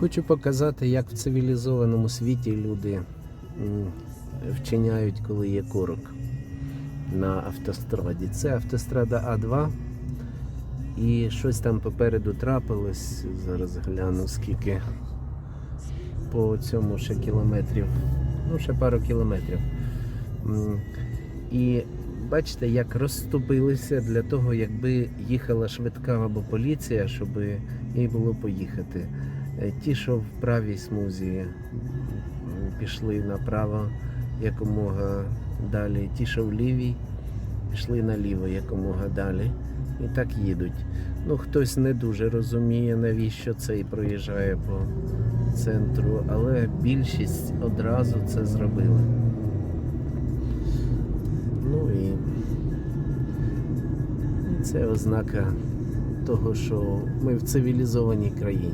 Хочу показати, як в цивілізованому світі люди вчиняють, коли є корок на автостраді. Це автострада А2. І щось там попереду трапилось. Зараз гляну, скільки по цьому ще кілометрів. Ну, ще пару кілометрів. І бачите, як розступилися для того, якби їхала швидка або поліція, щоб їй було поїхати. Ті, що в правій смузі пішли направо якомога далі, ті, що в лівій, пішли наліво якомога далі. І так їдуть. Ну, хтось не дуже розуміє, навіщо це і проїжджає по центру, але більшість одразу це зробила. Ну і це ознака того, що ми в цивілізованій країні.